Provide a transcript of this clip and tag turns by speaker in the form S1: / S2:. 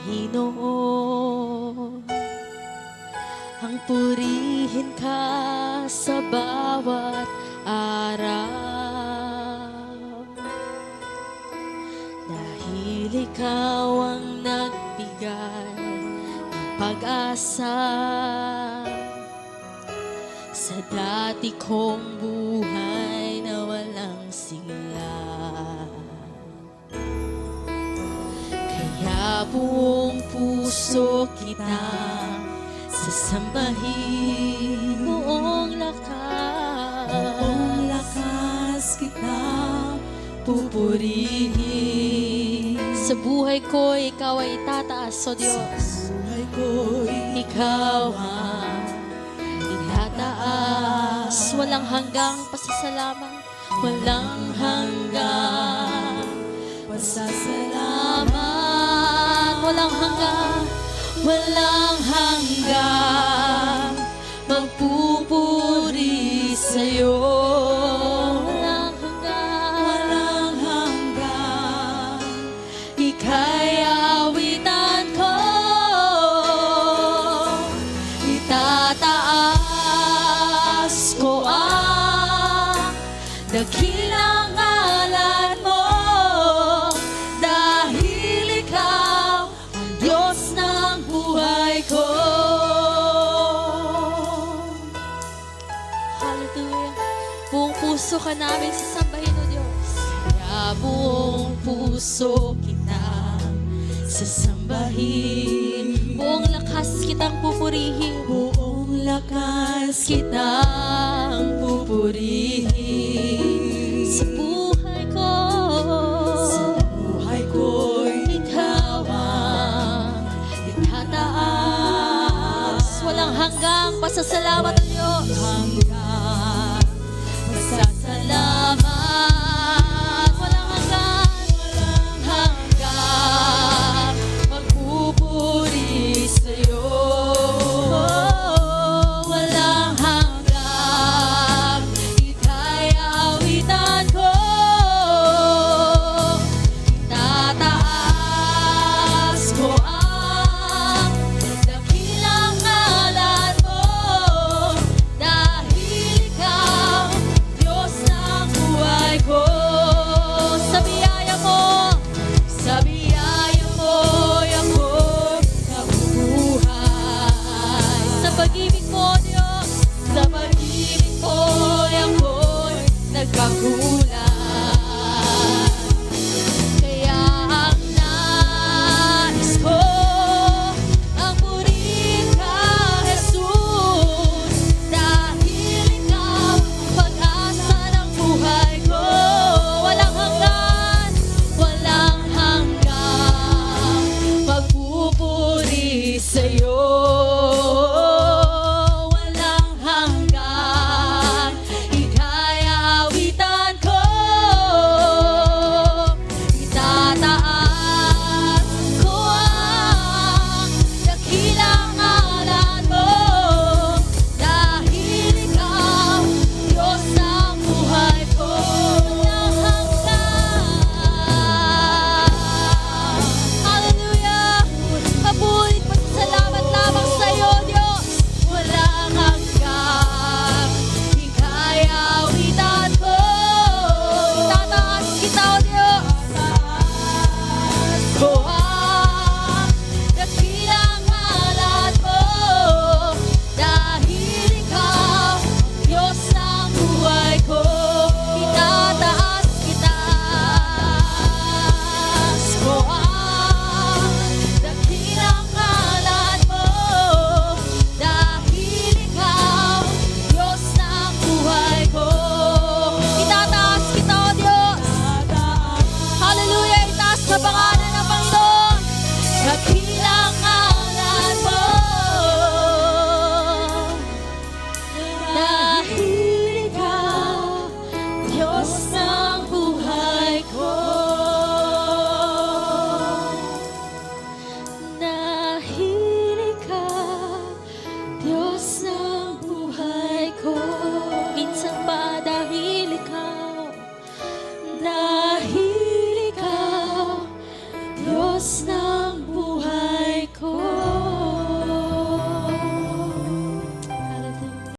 S1: Panginoon Ang purihin ka sa bawat araw. Dahil ikaw ang nagbigay ng pag-asa Sa dati kong buhay na walang sigla Kaya buong puso kita sasambahin buong lakas
S2: Buong lakas kita pupurihin.
S1: Sa buhay ko, ikaw ay tataas, O Diyos.
S2: Buhay ko'y
S1: Ikaw ang itataas. Walang hanggang pasasalamat. Walang hanggang
S2: pasasalamat.
S1: Walang hanggang, walang hanggang magpupuri sa'yo. Walang awitan ko. Itataas ko ang dakilang puso ka namin sasambahin, O Diyos. Kaya buong puso kita sasambahin. Buong lakas kitang pupurihin.
S2: Buong lakas
S1: Kitang pupurihin. Sa buhay ko.
S2: sa buhay ko'y
S1: Ikaw ang itataas. Walang hanggang pasasalamat ang Diyos.
S2: hanggang
S1: cup